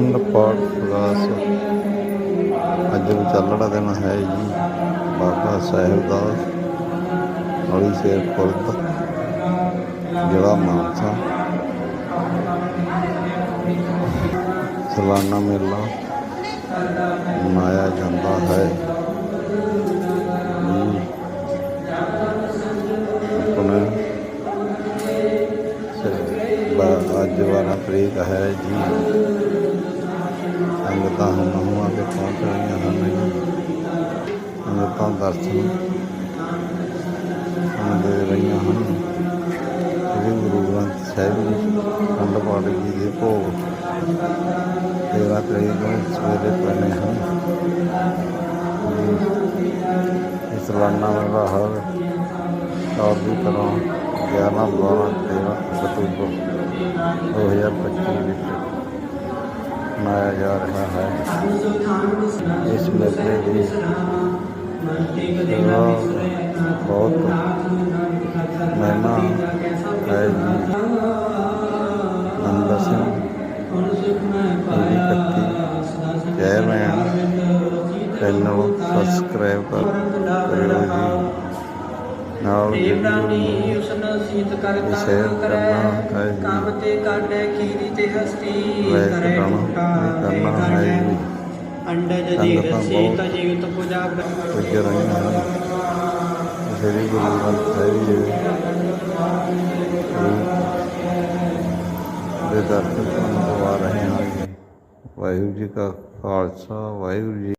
ਅਖੰਡ ਪਾਠ ਪ੍ਰਕਾਸ਼ ਅੱਜ ਵਿਚਾਲੜਾ ਦਿਨ ਹੈ ਜੀ। ਬਾਬਾ ਸਾਹਿਬ ਦਾ ਹੌਲੀ ਸ਼ੇਰ ਖੁਰਦ ਜਿਹੜਾ ਮਾਨਸਾ। ਸਲਾਨਾ ਮੇਲਾ ਮਨਾਇਆ ਜਾਂਦਾ ਹੈ। ਆਪਣੇ ਅੱਜ 12 ਪ੍ਰੀਤ ਹੈ ਜੀ। ਸੰਗਤਾਂ ਹੁਣ ਹੁਆ ਪਹੁੰਚ ਰਹੀਆਂ ਹਨ ਜੀ ਦਰਸ਼ਨ ਦੇ ਰਹੀਆਂ ਹਨ। ਸ੍ਰੀ ਗੁਰੂ ਗ੍ਰੰਥ ਸਾਹਿਬ ਜੀ, ਖੰਡ ਪਾਠ ਜੀ ਦੇ ਭੋਗ। 13 ਤਰੀਕ ਨੂੰ ਸਵੇਰੇ ਪੈਣੇ ਹਨ। ਇਸ ਸਾਲਾਨਾ ਮੇਲਾ ਹਰ ਸਾਲ ਦੀ ਤਰ੍ਹਾਂ 11 12 13 ਅਕਤੂਬਰ 2025 ਵਿੱਚ ਮਨਾਇਆ ਜਾ ਰਿਹਾ ਹੈ। ਇਸ ਮੇਲੇ ਦੀ ਬਹੁਤ ਮਹਿਮਾ ਹੈ ਜੀ। Nanda Singh chairman channel subscribe ਕਰ ਨਾਲ ਦੇਵਰਾਨੀ ਉਸਨ ਸੀਤ ਕਰ ਸ਼ੇਅਰ ਕਰੈ ਹੈ। ਕੰਮ ਤੇ ਕਾਢੈ ਖੀਰੀ ਤੇ ਹਸਤੀ ਕਰੈ ਟੁੱਟਾ ਹੈ ਕਾਢੈ ਜੀ ਅੰਡਜ ਜੀਵ ਸੀਤ ਜੀਵਤ ਪੁਜਾ ਪੁੱਜ ਰਹੀਆਂ ਹਨ ਸ੍ਰੀ ਗੁਰੂ ਗ੍ਰੰਥ ਸਾਹਿਬ ਜੀ ਦੇ ਦਰਸ਼ਨ ਆ ਰਹੇ ਹਾਂ ਵਾਹਿਗੁਰੂ ਜੀ ਕਾ ਖਾਲਸਾ ਵਾਹਿਗੁਰੂ ਜੀ